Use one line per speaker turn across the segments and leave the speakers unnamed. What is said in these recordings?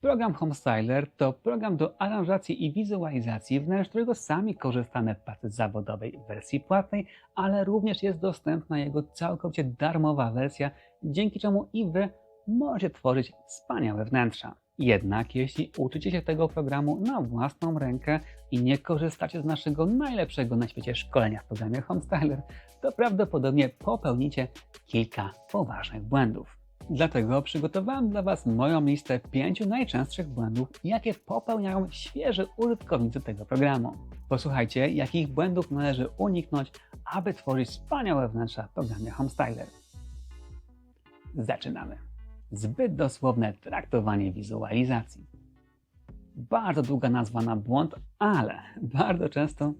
Program Homestyler to program do aranżacji i wizualizacji, wnętrz którego sami korzystamy w pracy zawodowej w wersji płatnej, ale również jest dostępna jego całkowicie darmowa wersja, dzięki czemu i Wy możecie tworzyć wspaniałe wnętrza. Jednak jeśli uczycie się tego programu na własną rękę i nie korzystacie z naszego najlepszego na świecie szkolenia w programie Homestyler, to prawdopodobnie popełnicie kilka poważnych błędów. Dlatego przygotowałem dla Was moją listę pięciu najczęstszych błędów, jakie popełniają świeży użytkownicy tego programu. Posłuchajcie, jakich błędów należy uniknąć, aby tworzyć wspaniałe wnętrza w programie Homestyler. Zaczynamy. Zbyt dosłowne traktowanie wizualizacji. Bardzo długa nazwa na błąd, ale bardzo często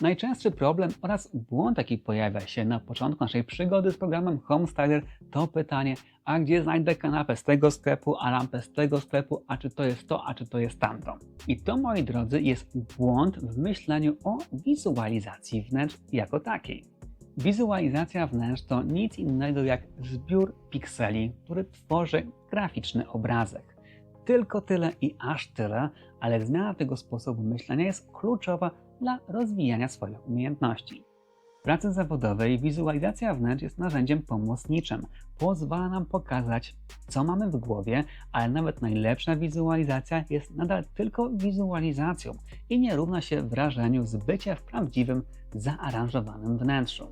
Najczęstszy problem oraz błąd, jaki pojawia się na początku naszej przygody z programem Homestyler, to pytanie, a gdzie znajdę kanapę z tego sklepu, a lampę z tego sklepu, a czy to jest to, a czy to jest tamto. I to, moi drodzy, jest błąd w myśleniu o wizualizacji wnętrz jako takiej. Wizualizacja wnętrz to nic innego jak zbiór pikseli, który tworzy graficzny obrazek. Tylko tyle i aż tyle, ale zmiana tego sposobu myślenia jest kluczowa dla rozwijania swoich umiejętności. W pracy zawodowej wizualizacja wnętrz jest narzędziem pomocniczym. Pozwala nam pokazać, co mamy w głowie, ale nawet najlepsza wizualizacja jest nadal tylko wizualizacją i nie równa się wrażeniu z bycia w prawdziwym, zaaranżowanym wnętrzu.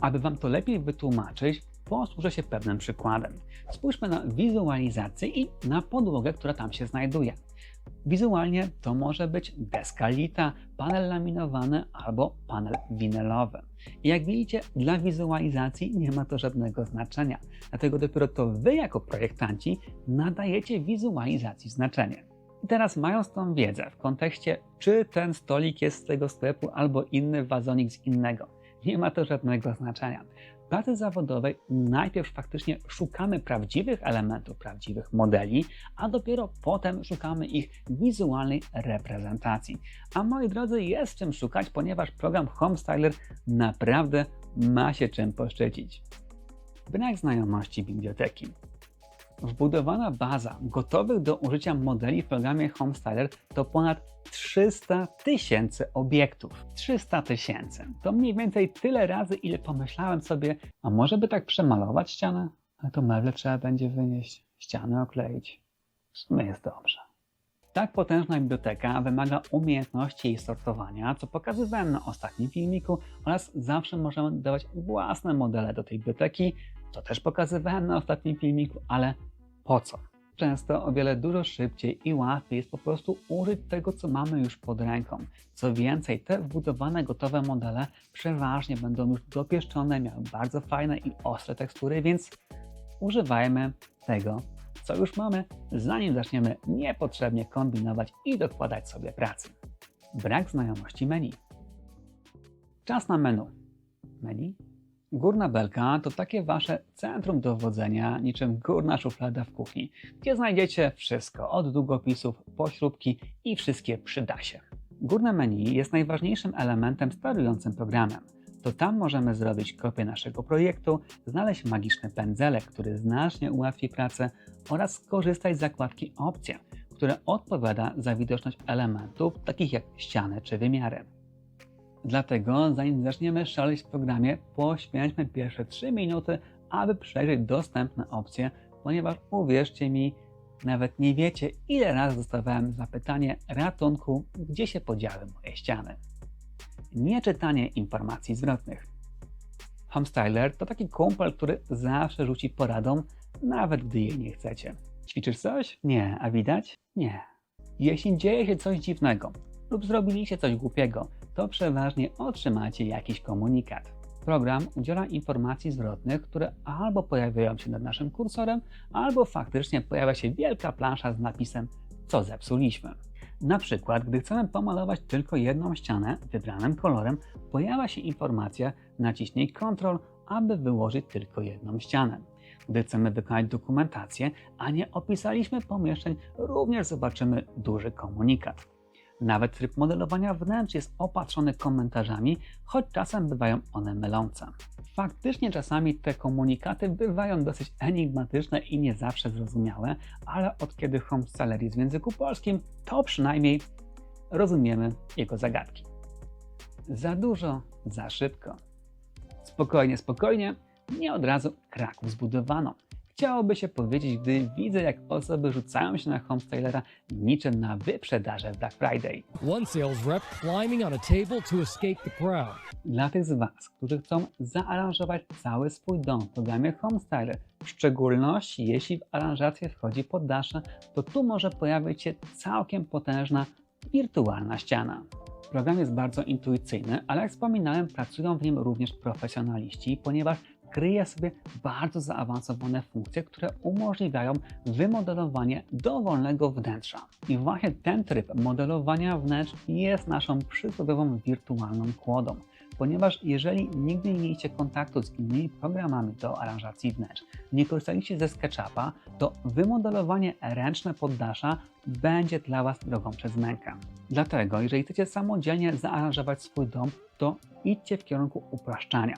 Aby Wam to lepiej wytłumaczyć, posłużę się pewnym przykładem. Spójrzmy na wizualizację i na podłogę, która tam się znajduje. Wizualnie to może być deska lita, panel laminowany albo panel winylowy. I jak widzicie, dla wizualizacji nie ma to żadnego znaczenia. Dlatego dopiero to Wy jako projektanci nadajecie wizualizacji znaczenie. I teraz mając tą wiedzę w kontekście, czy ten stolik jest z tego sklepu albo inny wazonik z innego, nie ma to żadnego znaczenia pracy zawodowej najpierw faktycznie szukamy prawdziwych elementów, prawdziwych modeli, a dopiero potem szukamy ich wizualnej reprezentacji. A moi drodzy, jest czym szukać, ponieważ program Homestyler naprawdę ma się czym poszczycić. Brak znajomości biblioteki. Wbudowana baza gotowych do użycia modeli w programie Homestyler to ponad 300 tysięcy obiektów. 300 tysięcy. To mniej więcej tyle razy, ile pomyślałem sobie, a może by tak przemalować ścianę? Ale to meble trzeba będzie wynieść, ścianę okleić. W sumie jest dobrze. Tak potężna biblioteka wymaga umiejętności jej sortowania, co pokazywałem na ostatnim filmiku oraz zawsze możemy dodawać własne modele do tej biblioteki, co też pokazywałem na ostatnim filmiku, ale po co? Często o wiele dużo szybciej i łatwiej jest po prostu użyć tego, co mamy już pod ręką. Co więcej, te wbudowane gotowe modele przeważnie będą już dopieszczone, miały bardzo fajne i ostre tekstury, więc używajmy tego, co już mamy, zanim zaczniemy niepotrzebnie kombinować i dokładać sobie pracy. Brak znajomości menu. Czas na menu. Menu Górna belka to takie wasze centrum dowodzenia, niczym górna szuflada w kuchni, gdzie znajdziecie wszystko, od długopisów, pośróbki i wszystkie przydasie. Górne menu jest najważniejszym elementem sterującym programem. To tam możemy zrobić kopię naszego projektu, znaleźć magiczny pędzelek, który znacznie ułatwi pracę oraz skorzystać z zakładki Opcje, które odpowiada za widoczność elementów takich jak ściany czy wymiary. Dlatego, zanim zaczniemy szaleć w programie, poświęćmy pierwsze 3 minuty, aby przejrzeć dostępne opcje, ponieważ uwierzcie mi, nawet nie wiecie, ile razy dostawałem zapytanie ratunku, gdzie się podziały moje ściany. Nieczytanie informacji zwrotnych. Homestyler to taki kumpel, który zawsze rzuci poradą, nawet gdy jej nie chcecie. Ćwiczysz coś? Nie. A widać? Nie. Jeśli dzieje się coś dziwnego lub zrobiliście coś głupiego, to przeważnie otrzymacie jakiś komunikat. Program udziela informacji zwrotnych, które albo pojawiają się nad naszym kursorem, albo faktycznie pojawia się wielka plansza z napisem co zepsuliśmy. Na przykład, gdy chcemy pomalować tylko jedną ścianę wybranym kolorem, pojawia się informacja naciśnij Ctrl, aby wyłożyć tylko jedną ścianę. Gdy chcemy wykonać dokumentację, a nie opisaliśmy pomieszczeń, również zobaczymy duży komunikat. Nawet tryb modelowania wnętrz jest opatrzony komentarzami, choć czasem bywają one mylące. Faktycznie czasami te komunikaty bywają dosyć enigmatyczne i nie zawsze zrozumiałe, ale od kiedy Homeseller jest w języku polskim, to przynajmniej rozumiemy jego zagadki. Za dużo, za szybko. Spokojnie, spokojnie, nie od razu Kraków zbudowano. Chciałoby się powiedzieć, gdy widzę, jak osoby rzucają się na Homestylera niczym na wyprzedaże w Black Friday.
One sales rep climbing on a table to escape the crowd.
Dla tych z Was, którzy chcą zaaranżować cały swój dom w programie Homestyler, w szczególności jeśli w aranżację wchodzi poddasze, to tu może pojawić się całkiem potężna wirtualna ściana. Program jest bardzo intuicyjny, ale jak wspominałem, pracują w nim również profesjonaliści, ponieważ kryje sobie bardzo zaawansowane funkcje, które umożliwiają wymodelowanie dowolnego wnętrza. I właśnie ten tryb modelowania wnętrz jest naszą przysłowiową wirtualną kłodą ponieważ jeżeli nigdy nie mieliście kontaktu z innymi programami do aranżacji wnętrz, nie korzystaliście ze SketchUpa, to wymodelowanie ręczne poddasza będzie dla Was drogą przez mękę. Dlatego, jeżeli chcecie samodzielnie zaaranżować swój dom, to idźcie w kierunku upraszczania.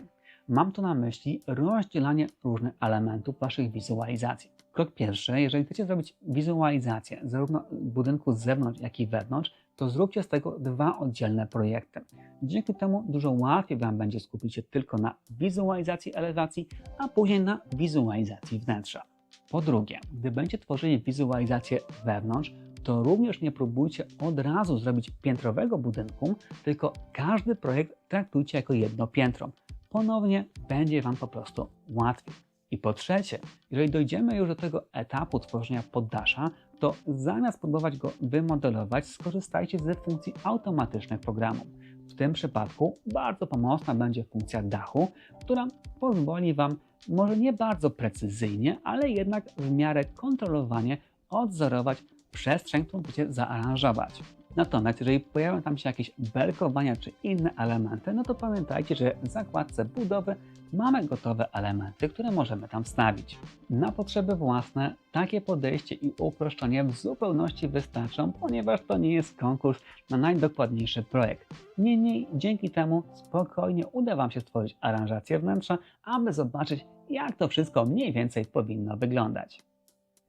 Mam tu na myśli rozdzielanie różnych elementów Waszych wizualizacji. Krok pierwszy, jeżeli chcecie zrobić wizualizację zarówno budynku z zewnątrz, jak i wewnątrz, to zróbcie z tego dwa oddzielne projekty. Dzięki temu dużo łatwiej Wam będzie skupić się tylko na wizualizacji elewacji, a później na wizualizacji wnętrza. Po drugie, gdy będziecie tworzyli wizualizację wewnątrz, to również nie próbujcie od razu zrobić piętrowego budynku, tylko każdy projekt traktujcie jako jedno piętro. Ponownie będzie Wam po prostu łatwiej. I po trzecie, jeżeli dojdziemy już do tego etapu tworzenia poddasza, to zamiast próbować go wymodelować, skorzystajcie ze funkcji automatycznych programu. W tym przypadku bardzo pomocna będzie funkcja dachu, która pozwoli Wam może nie bardzo precyzyjnie, ale jednak w miarę kontrolowanie odzorować przestrzeń, którą chcecie zaaranżować. Natomiast jeżeli pojawią tam się jakieś belkowania czy inne elementy, no to pamiętajcie, że w zakładce budowy mamy gotowe elementy, które możemy tam wstawić. Na potrzeby własne takie podejście i uproszczenie w zupełności wystarczą, ponieważ to nie jest konkurs na najdokładniejszy projekt. Niemniej dzięki temu spokojnie uda Wam się stworzyć aranżację wnętrza, aby zobaczyć jak to wszystko mniej więcej powinno wyglądać.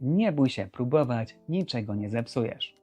Nie bój się próbować, niczego nie zepsujesz.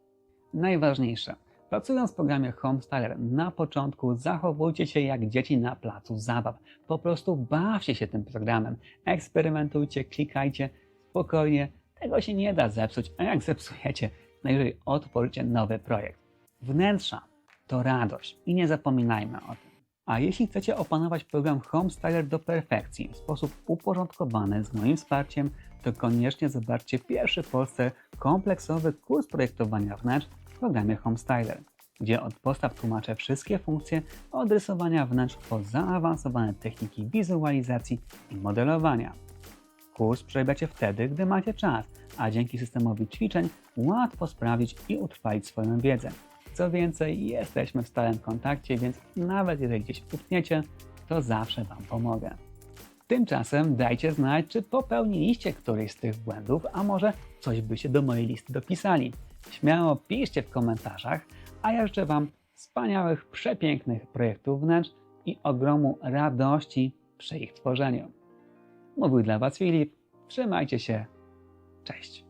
Najważniejsze. Pracując w programie Homestyler na początku zachowujcie się jak dzieci na placu zabaw. Po prostu bawcie się tym programem. Eksperymentujcie, klikajcie spokojnie. Tego się nie da zepsuć, a jak zepsujecie, najwyżej otworzycie nowy projekt. Wnętrza to radość i nie zapominajmy o tym. A jeśli chcecie opanować program Homestyler do perfekcji w sposób uporządkowany z moim wsparciem, to koniecznie zobaczcie pierwszy w Polsce kompleksowy kurs projektowania wnętrz w programie Homestyler, gdzie od podstaw tłumaczę wszystkie funkcje od rysowania wnętrz po zaawansowane techniki wizualizacji i modelowania. Kurs przebiacie wtedy, gdy macie czas, a dzięki systemowi ćwiczeń łatwo sprawdzić i utrwalić swoją wiedzę. Co więcej, jesteśmy w stałym kontakcie, więc nawet jeżeli gdzieś utkniecie, to zawsze Wam pomogę. Tymczasem dajcie znać, czy popełniliście któryś z tych błędów, a może coś byście do mojej listy dopisali. Śmiało piszcie w komentarzach, a ja życzę Wam wspaniałych, przepięknych projektów wnętrz i ogromu radości przy ich tworzeniu. Mówił dla Was Filip. Trzymajcie się. Cześć.